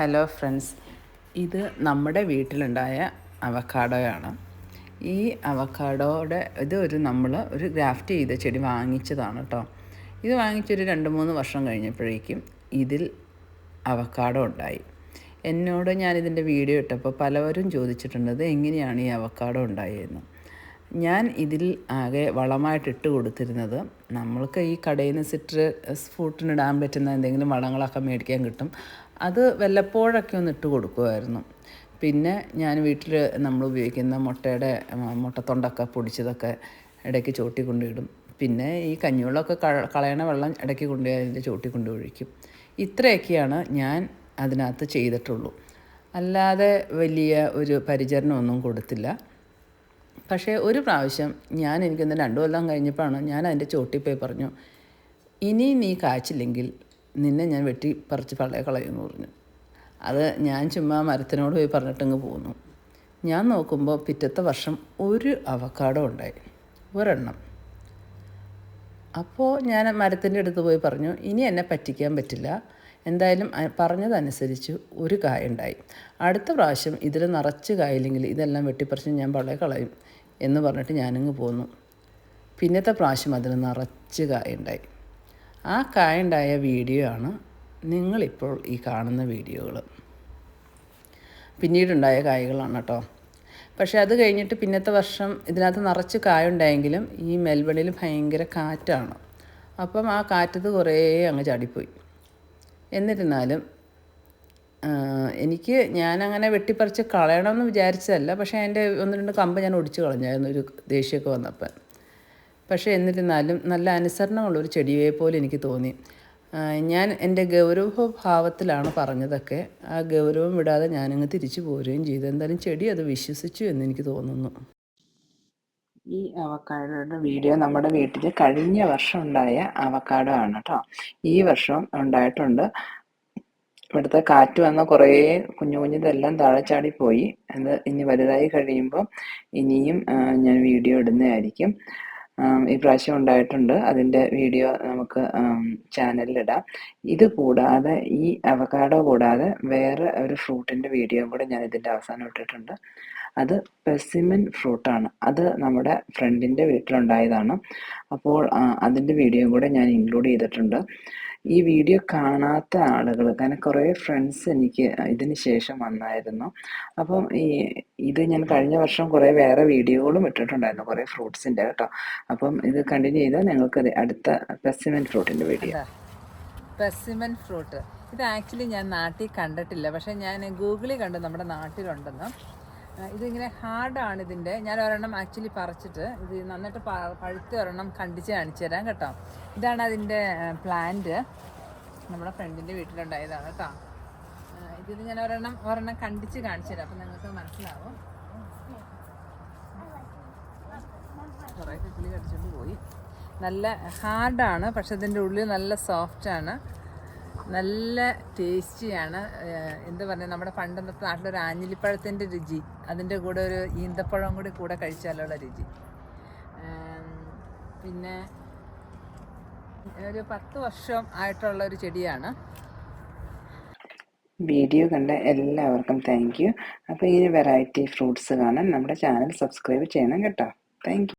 Hello friends ഇത് നമ്മുടെ വീട്ടിലുണ്ടായ അവക്കാഡോയാണ് ഈ അവക്കാഡോയുടെ ഇത് ഒരു നമ്മൾ ഒരു ഗ്രാഫ്റ്റ് ചെയ്ത ചെടി വാങ്ങിച്ചതാണ് കേട്ടോ ഇത് വാങ്ങിച്ചൊരു രണ്ട് മൂന്ന് വർഷം കഴിഞ്ഞപ്പോഴേക്കും ഇതിൽ അവക്കാഡോ ഉണ്ടായി. എന്നോട് ഞാനിതിന്റെ വീഡിയോ ഇട്ടപ്പോൾ പലവരും ചോദിച്ചിട്ടുണ്ട് എങ്ങനെയാണ് ഈ അവക്കാഡോ ഉണ്ടായതെന്ന്. ഞാൻ ഇതിൽ ആകെ വളമായിട്ട് ഇട്ട് കൊടുത്തിരുന്നത് നമ്മൾക്ക് ഈ കടയിൽ നിന്ന് സിട്രസ് ഫ്രൂട്ടിനിടാൻ പറ്റുന്ന എന്തെങ്കിലും വളങ്ങളൊക്കെ മേടിക്കാൻ കിട്ടും. അത് വല്ലപ്പോഴൊക്കെ ഒന്ന് ഇട്ട് കൊടുക്കുമായിരുന്നു. പിന്നെ ഞാൻ വീട്ടിൽ നമ്മൾ ഉപയോഗിക്കുന്ന മുട്ടയുടെ മുട്ടത്തൊണ്ടൊക്കെ പൊടിച്ചതൊക്കെ ഇടയ്ക്ക് ചോട്ടി കൊണ്ടിടും. പിന്നെ ഈ കഞ്ഞിവെള്ളമൊക്കെ കളയണ വെള്ളം ഇടയ്ക്ക് കൊണ്ടുപോയി അതിന്റെ ചോട്ടി കൊണ്ട് ഒഴിക്കും. ഇത്രയൊക്കെയാണ് ഞാൻ അതിനകത്ത് ചെയ്തിട്ടുള്ളൂ. അല്ലാതെ വലിയ ഒരു പരിചരണമൊന്നും കൊടുത്തില്ല. പക്ഷേ ഒരു പ്രാവശ്യം ഞാൻ എനിക്കൊന്ന് രണ്ടു കൊല്ലം കഴിഞ്ഞപ്പോഴാണ് ഞാൻ അതിന്റെ ചോട്ടി പോയി പറഞ്ഞു ഇനി നീ കാച്ചില്ലെങ്കിൽ നിന്നെ ഞാൻ വെട്ടി പറിച്ച് പള്ളയെ കളയുമെന്ന് പറഞ്ഞു. അത് ഞാൻ ചുമ്മാ മരത്തിനോട് പോയി പറഞ്ഞിട്ടങ്ങ് പോന്നു. ഞാൻ നോക്കുമ്പോൾ പിറ്റത്തെ വർഷം ഒരു അവക്കാടോ ഉണ്ടായി ഒരെണ്ണം. അപ്പോൾ ഞാൻ മരത്തിന്റെ അടുത്ത് പോയി പറഞ്ഞു ഇനി എന്നെ പറ്റിക്കാൻ പറ്റില്ല. എന്തായാലും പറഞ്ഞതനുസരിച്ച് ഒരു കായ ഉണ്ടായി. അടുത്ത പ്രാവശ്യം ഇതിൽ നിറച്ച് കായില്ലെങ്കിൽ ഇതെല്ലാം വെട്ടിപ്പറിച്ച് ഞാൻ പള്ളയെ കളയും. എന്ന് പറഞ്ഞിട്ട് ഞാനിങ്ങ് പോന്നു. പിന്നത്തെ പ്രാവശ്യം അതിൽ നിറച്ച് കായ ഉണ്ടായി ആ കായുണ്ടായ വീഡിയോ ആണ് നിങ്ങളിപ്പോൾ ഈ കാണുന്ന വീഡിയോകൾ പിന്നീടുണ്ടായ കായകളാണ് കേട്ടോ. പക്ഷേ അത് കഴിഞ്ഞിട്ട് പിന്നത്തെ വർഷം ഇതിനകത്ത് നിറച്ച് കായുണ്ടായെങ്കിലും ഈ മെൽബണിൽ ഭയങ്കര കാറ്റാണ്. അപ്പം ആ കാറ്റത്ത് കുറേ അങ്ങ് ചാടിപ്പോയി. എന്നിരുന്നാലും എനിക്ക് ഞാനങ്ങനെ വെട്ടിപ്പറിച്ച് കളയണമെന്ന് വിചാരിച്ചതല്ല. പക്ഷേ എന്റെ ഒന്ന് രണ്ട് കമ്പ് ഞാൻ ഒടിച്ച് കളഞ്ഞായിരുന്നു ഒരു ദേഷ്യമൊക്കെ വന്നപ്പോൾ പക്ഷേ എന്നിരുന്നാലും നല്ല അനുസരണമുള്ളൊരു ചെടിയെ പോലെ എനിക്ക് തോന്നി. ഞാൻ എന്റെ ഗൗരവഭാവത്തിലാണ് പറഞ്ഞതൊക്കെ. ആ ഗൗരവം വിടാതെ ഞാനങ്ങ് തിരിച്ചു പോരുകയും ചെയ്തു. എന്തായാലും ചെടി അത് വിശ്വസിച്ചു എന്ന് എനിക്ക് തോന്നുന്നു. ഈ അവക്കാടോയുടെ വീഡിയോ നമ്മുടെ വീട്ടിൽ കഴിഞ്ഞ വർഷം ഉണ്ടായ അവക്കാടോ ആണ് കേട്ടോ. ഈ വർഷം ഉണ്ടായിട്ടുണ്ട്. ഇവിടുത്തെ കാറ്റ് വന്ന കുറേ കുഞ്ഞു കുഞ്ഞിതെല്ലാം താഴെ ചാടി പോയി അത് ഇനി വലുതായി കഴിയുമ്പോൾ ഇനിയും ഞാൻ വീഡിയോ ഇടുന്നതായിരിക്കും. ഈ പ്രാവശ്യം ഉണ്ടായിട്ടുണ്ട്. അതിന്റെ വീഡിയോ നമുക്ക് ചാനലിലിടാം. ഇത് കൂടാതെ ഈ അവക്കാഡോ കൂടാതെ വേറെ ഒരു ഫ്രൂട്ടിന്റെ വീഡിയോ കൂടെ ഞാൻ ഇതിന്റെ അവസാനം ഇട്ടിട്ടുണ്ട്. അത് പെസിമൻ ഫ്രൂട്ടാണ്. അത് നമ്മുടെ ഫ്രണ്ടിന്റെ വീട്ടിലുണ്ടായതാണ്. അപ്പോൾ അതിന്റെ വീഡിയോ കൂടെ ഞാൻ ഇൻക്ലൂഡ് ചെയ്തിട്ടുണ്ട്. ഈ വീഡിയോ കാണാത്ത ആളുകൾ കാരണം കുറേ ഫ്രണ്ട്സ് എനിക്ക് ഇതിന് ശേഷം വന്നായിരുന്നു. അപ്പം ഈ ഇത് ഞാൻ കഴിഞ്ഞ വർഷം കുറേ വേറെ വീഡിയോകളും ഇട്ടിട്ടുണ്ടായിരുന്നു കുറേ ഫ്രൂട്ട്സിന്റെ കേട്ടോ. അപ്പം ഇത് കണ്ടിന്യൂ ചെയ്താൽ ഞങ്ങൾക്ക് അടുത്ത പെസിമൻ ഫ്രൂട്ടിന്റെ വീഡിയോ പെസിമൻ ഫ്രൂട്ട് ഇത് ആക്ച്വലി ഞാൻ നാട്ടിൽ കണ്ടിട്ടില്ല. പക്ഷേ ഞാൻ ഗൂഗിളിൽ കണ്ടു നമ്മുടെ നാട്ടിലുണ്ടെന്ന്. ഇതിങ്ങനെ ഹാർഡാണ് ഇതിന്റെ. ഞാൻ ഒരെണ്ണം ആക്ച്വലി പറിച്ചിട്ട് ഇത് നന്നായിട്ട് പഴുത്ത ഒരെണ്ണം കണ്ടിച്ച് കാണിച്ചു തരാം കേട്ടോ. ഇതാണ് അതിന്റെ പ്ലാന്റ് നമ്മുടെ ഫ്രണ്ടിന്റെ വീട്ടിലുണ്ടായതാണ് കേട്ടോ. ഇതിൽ ഞാൻ ഒരെണ്ണം ഒരെണ്ണം കണ്ടിച്ച് കാണിച്ചു തരാം. അപ്പം നിങ്ങൾക്ക് മനസ്സിലാവും. കുറേ കിളി കടിച്ചുകൊണ്ട് പോയി. നല്ല ഹാർഡാണ് പക്ഷെ ഇതിന്റെ ഉള്ളിൽ നല്ല സോഫ്റ്റാണ് നല്ല ടേസ്റ്റിയാണ്. എന്ത് പറഞ്ഞാൽ നമ്മുടെ പണ്ടത്തെ നാട്ടിലൊരു ആഞ്ഞിലിപ്പഴത്തിന്റെ രുചി അതിന്റെ കൂടെ ഒരു ഈന്തപ്പഴം കൂടി കൂടെ കഴിച്ചാലുള്ള രുചി. പിന്നെ ഒരു പത്ത് വർഷം ആയിട്ടുള്ള ഒരു ചെടിയാണ്. വീഡിയോ കണ്ട എല്ലാവർക്കും താങ്ക് യു. അപ്പോൾ ഇങ്ങനെ വെറൈറ്റി ഫ്രൂട്ട്സ് കാണാൻ നമ്മുടെ ചാനൽ സബ്സ്ക്രൈബ് ചെയ്യണം കേട്ടോ. താങ്ക്